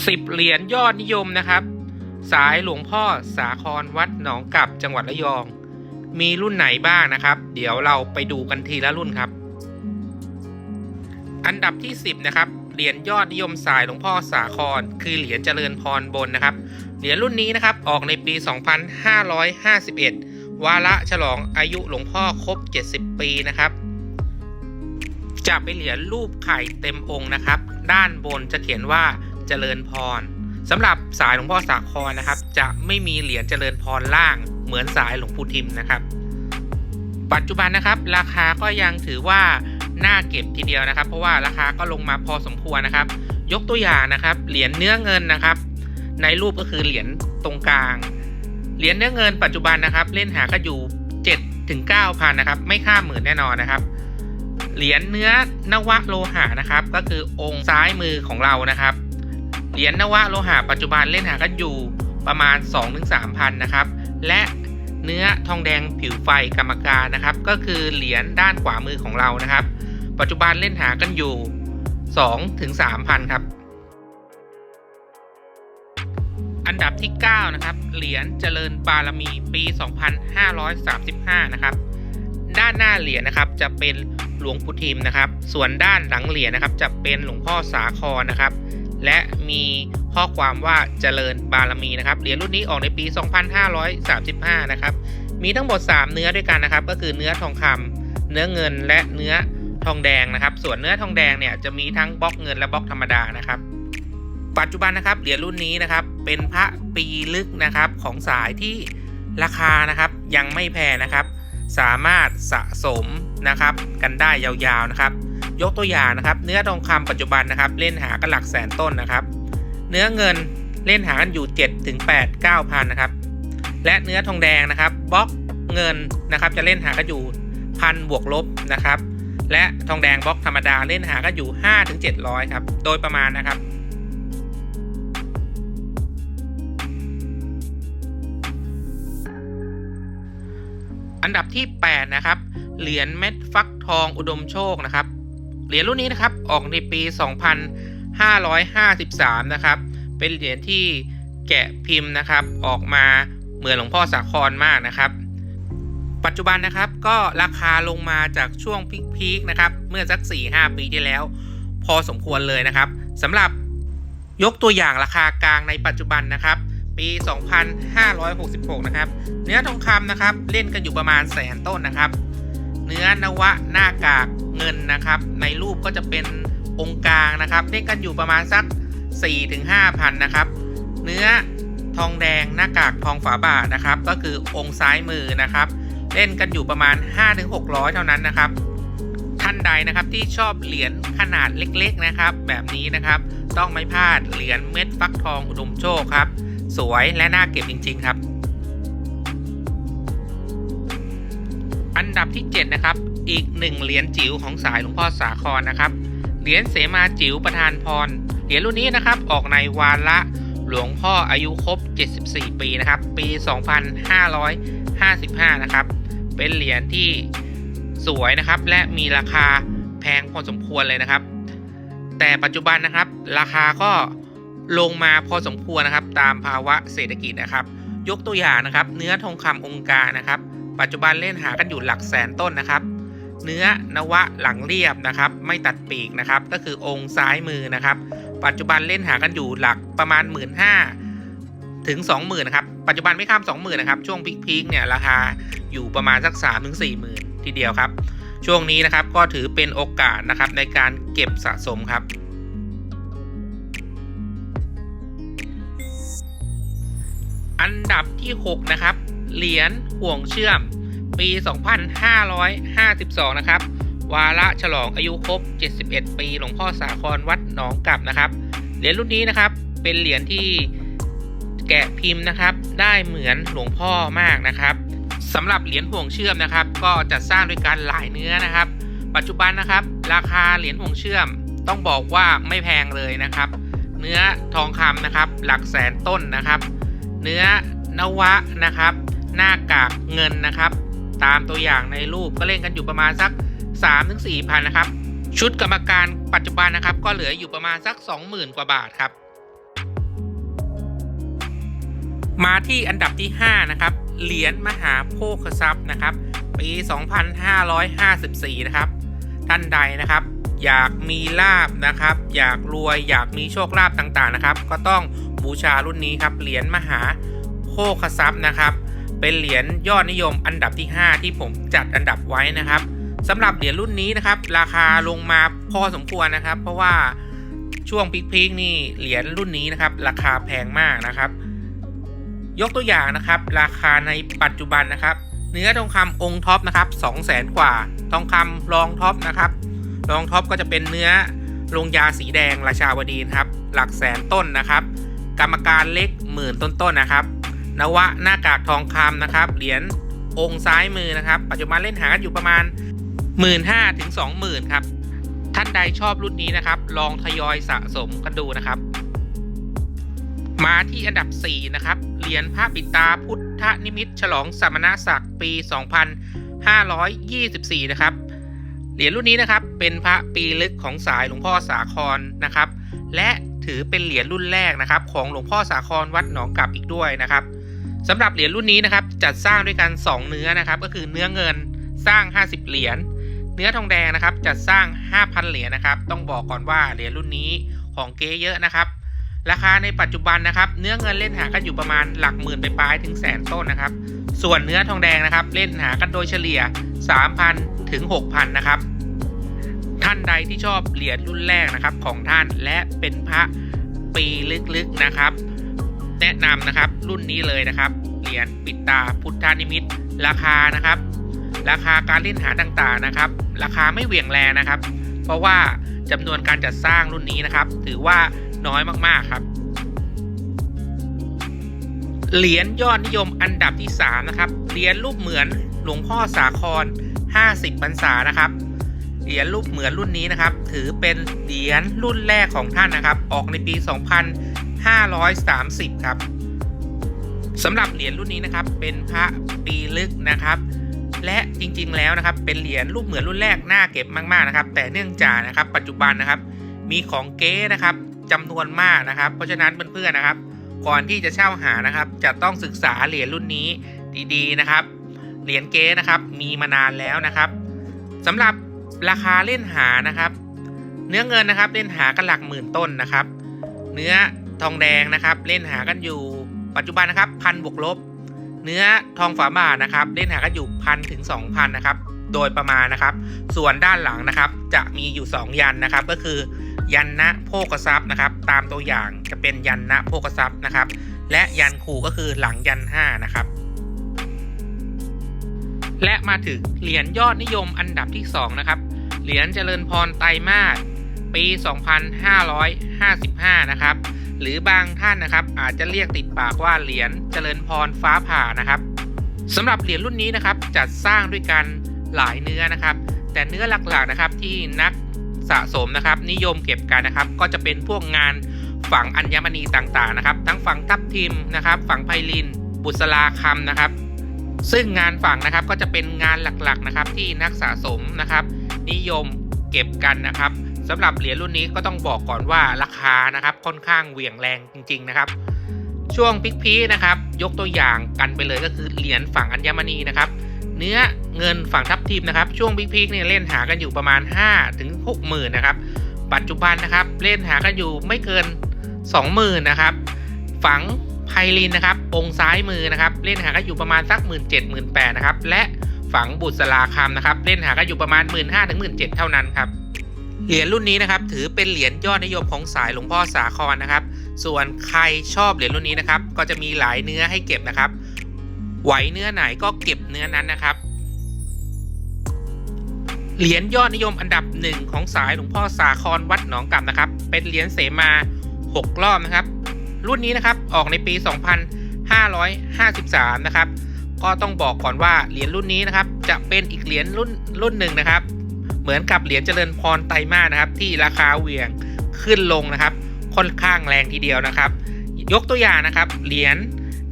10 เหรียญยอดนิยมนะครับ สายหลวงพ่อสาครวัดหนองกับจังหวัดระยอง มีรุ่นไหนบ้างนะครับ เดี๋ยวเราไปดูกันทีละรุ่นครับ อันดับที่ 10 นะครับเหรียญยอดนิยมสายหลวงพ่อสาคร คือเหรียญเจริญพรบนนะครับ เหรียญรุ่นนี้นะครับออกในปี 2551 วาระฉลองอายุหลวงพ่อครบ 70 ปีนะครับ จะเป็นเหรียญรูปไข่เต็มองค์นะครับ ด้านบนจะเขียนว่า เจริญพรสำหรับสายหลวงพ่อสาครนะครับ จะไม่มีเหรียญเจริญพรล่างเหมือนสายหลวงปู่ทิมนะครับ ปัจจุบันนะครับ ราคาก็ยังถือว่าน่าเก็บทีเดียวนะครับ เพราะว่าราคาก็ลงมาพอสมควรนะครับ ยกตัวอย่างนะครับ เหรียญเนื้อเงินนะครับ ในรูปก็คือเหรียญตรงกลาง เหรียญเนื้อเงินปัจจุบันนะครับ เล่นหาก็อยู่7ถึง9,000นะครับ ไม่ข้ามหมื่นแน่นอนนะครับเหรียญเนื้อนวะโลหะนะครับ ก็คือองค์ซ้ายมือของเรานะครับ เหรียญนวะโลหะปัจจุบันเล่นหากันอยู่ประมาณ 2-3พันนะครับ และเนื้อทองแดงผิวไฟกรรมการนะครับ ก็คือเหรียญด้านขวามือของเรานะครับ ปัจจุบันเล่นหากันอยู่2-3พันครับ อันดับที่ 9 นะครับ เหรียญเจริญบารมีปี 2535 นะครับ ด้านหน้าเหรียญนะครับจะเป็นหลวงปู่ทิมนะครับ ส่วนด้านหลังเหรียญนะครับจะเป็นหลวงพ่อสาครนะครับ และมีข้อความว่าเจริญบารมีนะครับเหรียญรุ่นนี้ออกในปี 2535 นะครับ มีทั้งหมด 3 เนื้อด้วยกันนะครับ ก็คือเนื้อทองคำเนื้อเงินและเนื้อทองแดงนะครับ ส่วนเนื้อทองแดงเนี่ยจะมีทั้งบล็อกเงินและบล็อกธรรมดานะครับ ปัจจุบันนะครับเหรียญรุ่นนี้นะครับเป็นพระปีลึกนะครับของสายที่ราคานะครับยังไม่แพงนะครับ สามารถสะสมนะครับกันได้ยาวๆนะครับ ยกตัวอย่างนะครับ เนื้อทองคำปัจจุบันนะครับ เล่นหากันหลักแสนต้นนะครับ เนื้อเงินเล่นหากันอยู่7ถึง8 9พันนะครับ และเนื้อทองแดงนะครับบล็อกเงินนะครับ จะเล่นหากันอยู่พันบวกลบนะครับ และทองแดงบล็อกธรรมดาเล่นหากันอยู่5ถึง700ครับโดยประมาณนะครับอันดับที่ 8 นะครับ เหรียญเม็ดฟักทองอุดมโชคนะครับ เหรียญรุ่นนี้นะครับออกในปี 2553 นะครับ เป็นเหรียญที่แกะพิมพ์นะครับ ออกมาเหมือนหลวงพ่อสาครมากนะครับ ปัจจุบันนะครับก็ราคาลงมาจากช่วงพีคๆนะครับเมื่อสัก 4-5 ปีที่แล้ว พอสมควรเลยนะครับสำหรับยกตัวอย่างราคากลางในปัจจุบันนะครับ ปี 2566 นะครับ เนื้อทองคำนะครับ เล่นกันอยู่ประมาณแสนต้นนะครับ เนื้อนวะหน้ากากเงินนะครับ ในรูปก็จะเป็นองค์กลางนะครับเล่นกันอยู่ประมาณสัก 4-5พันนะครับ เนื้อทองแดงหน้ากากทองฝาบาทนะครับ ก็คือองค์ซ้ายมือนะครับ เล่นกันอยู่ประมาณ 5-600 เท่านั้นนะครับท่านใดนะครับที่ชอบเหรียญขนาดเล็กๆนะครับ แบบนี้นะครับ ต้องไม่พลาดเหรียญเม็ดฟักทองอุดมโชคครับ สวยและน่าเก็บจริง ๆ ครับ อันดับที่ 7 นะครับ อีกหนึ่งเหรียญจิ๋วของสายหลวงพ่อสาครนะครับ เหรียญเสมาจิ๋วประธานพร เหรียญรุ่นนี้นะครับออกในวาระหลวงพ่ออายุครบ 74 ปีนะครับ ปี 2555 นะครับ เป็นเหรียญที่สวยนะครับ และมีราคาแพงพอสมควรเลยนะครับ แต่ปัจจุบันนะครับ ราคาก็ลงมาพอสมควรนะครับ ตามภาวะเศรษฐกิจนะครับ ยกตัวอย่างนะครับ เนื้อทองคำองค์การนะครับ ปัจจุบันเล่นหากันอยู่หลักแสนต้นนะครับ เนื้อนวะหลังเรียบนะครับ ไม่ตัดปีกนะครับ ก็คือองค์ซ้ายมือนะครับ ปัจจุบันเล่นหากันอยู่หลักประมาณ 1 5ื่นถึง 20,000นะครับ ปัจจุบันไม่ข้าม 20,000นะครับ ช่วงพีคๆเนี่ยราคาอยู่ประมาณสัก3ถึง40,000 ทีเดียวครับ ช่วงนี้นะครับก็ถือเป็นโอกาสนะครับในการเก็บสะสมครับอันดับที่ 6 นะครับ เหรียญห่วงเชื่อม ปี 2552 นะครับ วาระฉลองอายุครบ 71 ปีหลวงพ่อสาครวัดหนองกับนะครับ เหรียญรุ่นนี้นะครับเป็นเหรียญที่แกะพิมพ์นะครับ ได้เหมือนหลวงพ่อมากนะครับสำหรับเหรียญห่วงเชื่อมนะครับ ก็จะสร้างด้วยการหลายเนื้อนะครับ ปัจจุบันนะครับ ราคาเหรียญห่วงเชื่อมต้องบอกว่าไม่แพงเลยนะครับ เนื้อทองคำนะครับ หลักแสนต้นนะครับ เนื้อนวะนะครับ หน้ากากเงินนะครับ ตามตัวอย่างในรูปก็เล่นกันอยู่ประมาณสัก 3-4พันนะครับ ชุดกรรมการปัจจุบันนะครับ ก็เหลืออยู่ประมาณสัก 20,000 กว่าบาทครับ มาที่อันดับที่ 5 นะครับ เหรียญมหาโภคทรัพย์นะครับ ปี 2554 นะครับ ท่านใดนะครับอยากมีลาบนะครับ อยากรวยอยากมีโชคลาภต่างๆนะครับ ก็ต้องบูชารุ่นนี้ครับเหรียญมหาโภคทรัพย์นะครับ เป็นเหรียญยอดนิยมอันดับที่ 5 ที่ผมจัดอันดับไว้นะครับสำหรับเหรียญรุ่นนี้นะครับ ราคาลงมาพอสมควรนะครับ เพราะว่าช่วงพีคๆนี่เหรียญรุ่นนี้นะครับ ราคาแพงมากนะครับ ยกตัวอย่างนะครับ ราคาในปัจจุบันนะครับ เนื้อทองคำองค์ท็อปนะครับ2 0 0แสนกว่า ทองคำรองท็อปนะครับ รองท็อปก็จะเป็นเนื้อลงยาสีแดงราชาวดีนครับ หลักแสนต้นนะครับ กรรมการเล็กหมื่นต้นๆนะครับ นวะหน้ากากทองคำนะครับ เหรียญองค์ซ้ายมือนะครับ ปัจจุบันเล่นหากันอยู่ประมาณ 1 5ื่นถึงสองหมื่นครับ ท่านใดชอบรุ่นนี้นะครับ ลองทยอยสะสมกันดูนะครับ มาที่อันดับ 4 นะครับ เหรียญพระปิดตาพุทธนิมิตฉลองสมณศักดิ์ปี 2524 นะครับ เหรียญรุ่นนี้นะครับเป็นพระปีลึกของสายหลวงพ่อสาครนะครับ และถือเป็นเหรียญรุ่นแรกนะครับ ของหลวงพ่อสาครวัดหนองกลับอีกด้วยนะครับ สำหรับเหรียญรุ่นนี้นะครับจัดสร้างด้วยกัน 2 เนื้อนะครับ ก็คือเนื้อเงินสร้าง 50 เหรียญเนื้อทองแดงนะครับจัดสร้าง 5,000 เหรียญนะครับ ต้องบอกก่อนว่าเหรียญรุ่นนี้ของเก๊เยอะนะครับ ราคาในปัจจุบันนะครับ เนื้อเงินเล่นหากันอยู่ประมาณหลักหมื่นไปปลายถึงแสนต้นนะครับ ส่วนเนื้อทองแดงนะครับ เล่นหากันโดยเฉลี่ย 3,000 ถึง 6,000 นะครับ ท่านใดที่ชอบเหรียญรุ่นแรกนะครับของท่านและเป็นพระปีลึกๆนะครับ แนะนำนะครับรุ่นนี้เลยนะครับเหรียญปิดตาพุทธานิมิตราคานะครับ ราคาการเล่นหาต่างๆนะครับ ราคาไม่เหวี่ยงแรงนะครับ เพราะว่าจำนวนการจัดสร้างรุ่นนี้นะครับ ถือว่าน้อยมากๆครับเหรียญยอดนิยมอันดับที่ 3 นะครับ เหรียญรูปเหมือนหลวงพ่อสาคร 50พรรษานะครับ เหรียญรูปเหมือนรุ่นนี้นะครับ ถือเป็นเหรียญรุ่นแรกของท่านนะครับ ออกในปี 530 ครับสำหรับเหรียญรุ่นนี้นะครับเป็นพระปีลึกนะครับ และจริงๆแล้วนะครับ เป็นเหรียญรูปเหมือนรุ่นแรกน่าเก็บมากๆนะครับ แต่เนื่องจากนะครับ ปัจจุบันนะครับ มีของเก๊นะครับจำนวนมากนะครับ เพราะฉะนั้นเพื่อนๆนะครับ ก่อนที่จะเช่าหานะครับ จะต้องศึกษาเหรียญรุ่นนี้ดีๆนะครับเหรียญเก๊นะครับมีมานานแล้วนะครับสำหรับราคาเล่นหานะครับ เนื้อเงินนะครับเล่นหากันหลักหมื่นต้นนะครับ เนื้อ ทองแดงนะครับ เล่นหากันอยู่ปัจจุบันนะครับพันบวกลบ เนื้อทองฝาบาทนะครับ เล่นหากันอยู่พันถึงสองพันนะครับ โดยประมาณนะครับ ส่วนด้านหลังนะครับ จะมีอยู่ 2 ยันนะครับ ก็คือ ยันนะโภกทรัพย์นะครับ ตามตัวอย่างจะเป็นยันนะโภกทรัพย์นะครับ และยันคูก็คือหลังยัน5นะครับและมาถึงเหรียญยอดนิยมอันดับที่ 2 นะครับ เหรียญเจริญพรไตรมาสปี 2555 นะครับ หรือบางท่านนะครับ อาจจะเรียกติดปากว่าเหรียญเจริญพรฟ้าผ่านะครับสำหรับเหรียญรุ่นนี้นะครับจัดสร้างด้วยกันหลายเนื้อนะครับ แต่เนื้อหลักๆนะครับที่นักสะสมนะครับ นิยมเก็บกันนะครับ ก็จะเป็นพวกงานฝังอัญมณีต่างๆนะครับ ทั้งฝังทับทิมนะครับ ฝังไพลิน บุษราคำนะครับ ซึ่งงานฝังนะครับก็จะเป็นงานหลักๆนะครับที่นักสะสมนะครับ นิยมเก็บกันนะครับ สำหรับเหรียญรุ่นนี้ก็ต้องบอกก่อนว่าราคานะครับค่อนข้างเหวี่ยงแรงจริง ๆ นะครับ ช่วงพิกพีนะครับ ยกตัวอย่างกันไปเลยก็คือเหรียญฝั่งอัญมณีนะครับ เนื้อเงินฝั่งทับทิมนะครับ ช่วงพิกพีเนี่ยเล่นหากันอยู่ประมาณ 5 ถึง6หมื่นนะครับ ปัจจุบันนะครับเล่นหากันอยู่ไม่เกิน 20,000นะครับฝังไพลินนะครับ องซ้ายมือนะครับ เล่นหากันอยู่ประมาณสัก 1 7 0 0 0 0 8 0 0นะครับ และฝังบุษราคำนะครับ เล่นหากันอยู่ประมาณ 1 5 0 0 0ถึง17,000เท่านั้นครับ เหรียญรุ่นนี้นะครับถือเป็นเหรียญยอดนิยมของสายหลวงพ่อสาครนะครับ ส่วนใครชอบเหรียญรุ่นนี้นะครับ ก็จะมีหลายเนื้อให้เก็บนะครับ ไหวเนื้อไหนก็เก็บเนื้อนั้นนะครับ เหรียญยอดนิยมอันดับหนึ่งของสายหลวงพ่อสาครวัดหนองกำนะครับ เป็นเหรียญเสมา 6 รอบนะครับ รุ่นนี้นะครับออกในปี 2553 นะครับ ก็ต้องบอกก่อนว่าเหรียญรุ่นนี้นะครับจะเป็นอีกเหรียญรุ่นรุ่นหนึ่งนะครับ เหมือนกับเหรียญเจริญพรไตรมาสนะครับ ที่ราคาเหวี่ยงขึ้นลงนะครับ ค่อนข้างแรงทีเดียวนะครับ ยกตัวอย่างนะครับ เหรียญ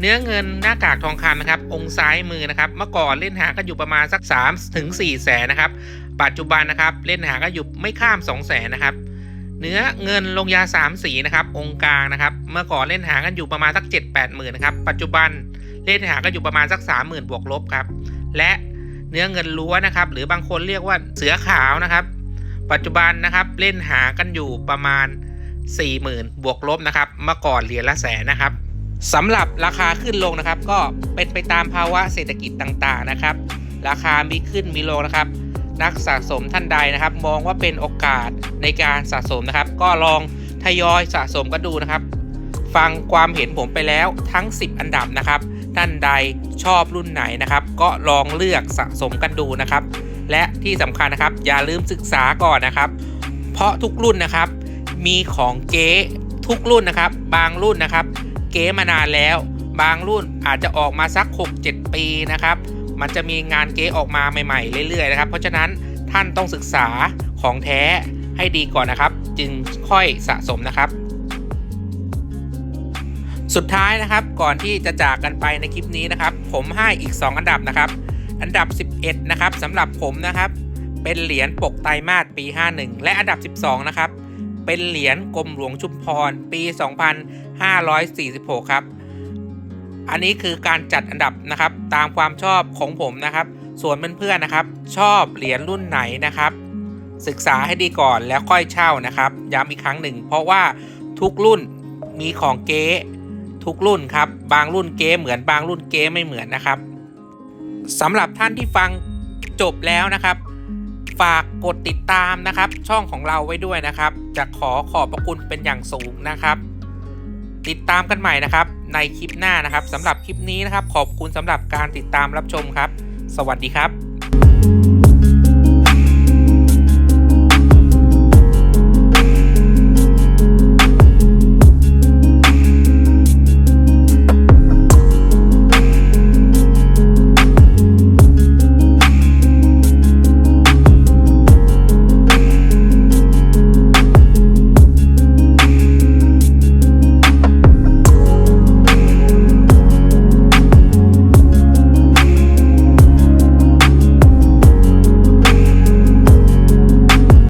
เนื้อเงินหน้ากากทองคำนะครับ องค์ซ้ายมือนะครับ เมื่อก่อนเล่นหากันอยู่ประมาณสัก3ถึง4แสนนะครับ ปัจจุบันนะครับ เล่นหากันอยู่ไม่ข้าม2แสนนะครับ เนื้อเงินลงยา 3 สีนะครับ องค์กลางนะครับ เมื่อก่อนเล่นหากันอยู่ประมาณสัก7 8หมื่นนะครับ ปัจจุบันเล่นหากันอยู่ประมาณสัก 30,000 บวกลบครับ และ เนื้อเงินล้วนนะครับ หรือบางคนเรียกว่าเสือขาวนะครับ ปัจจุบันนะครับเล่นหากันอยู่ประมาณ 40,000 บวกลบนะครับเมื่อก่อนเหรียญละแสนนะครับสำหรับราคาขึ้นลงนะครับ ก็เป็นไปตามภาวะเศรษฐกิจต่างๆนะครับ ราคามีขึ้นมีลงนะครับ นักสะสมท่านใดนะครับ มองว่าเป็นโอกาสในการสะสมนะครับ ก็ลองทยอยสะสมกันดูนะครับ ฟังความเห็นผมไปแล้วทั้ง 10 อันดับนะครับ ท่านใดชอบรุ่นไหนนะครับ ก็ลองเลือกสะสมกันดูนะครับ และที่สำคัญนะครับอย่าลืมศึกษาก่อนนะครับ เพราะทุกรุ่นนะครับ มีของเก๊ทุกรุ่นนะครับ บางรุ่นนะครับ เก๊มานานแล้ว บางรุ่นอาจจะออกมาสัก 6-7 ปีนะครับ มันจะมีงานเก๊ออกมาใหม่ๆเรื่อยๆนะครับ เพราะฉะนั้นท่านต้องศึกษาของแท้ให้ดีก่อนนะครับ จึงค่อยสะสมนะครับ สุดท้ายนะครับก่อนที่จะจากกันไปในคลิปนี้นะครับ ผมให้อีก 2 อันดับนะครับ อันดับ 11 นะครับสำหรับผมนะครับ เป็นเหรียญปกไตรมาสปี 51 และอันดับ 12 นะครับ เป็นเหรียญกรมหลวงชุมพรปี 2546 ครับ อันนี้คือการจัดอันดับนะครับ ตามความชอบของผมนะครับ ส่วนเพื่อนๆนะครับ ชอบเหรียญรุ่นไหนนะครับ ศึกษาให้ดีก่อนแล้วค่อยเช่านะครับย้ำอีกครั้งหนึ่ง เพราะว่าทุกรุ่นมีของเก๊ ทุกรุ่นครับ บางรุ่นเก๊เหมือนบางรุ่นเก๊ไม่เหมือนนะครับสำหรับท่านที่ฟังจบแล้วนะครับ ฝากกดติดตามนะครับ ช่องของเราไว้ด้วยนะครับ จะขอขอบพระคุณเป็นอย่างสูงนะครับ ติดตามกันใหม่นะครับ ในคลิปหน้านะครับสำหรับคลิปนี้นะครับ ขอบคุณสำหรับการติดตามรับชมครับ สวัสดีครับ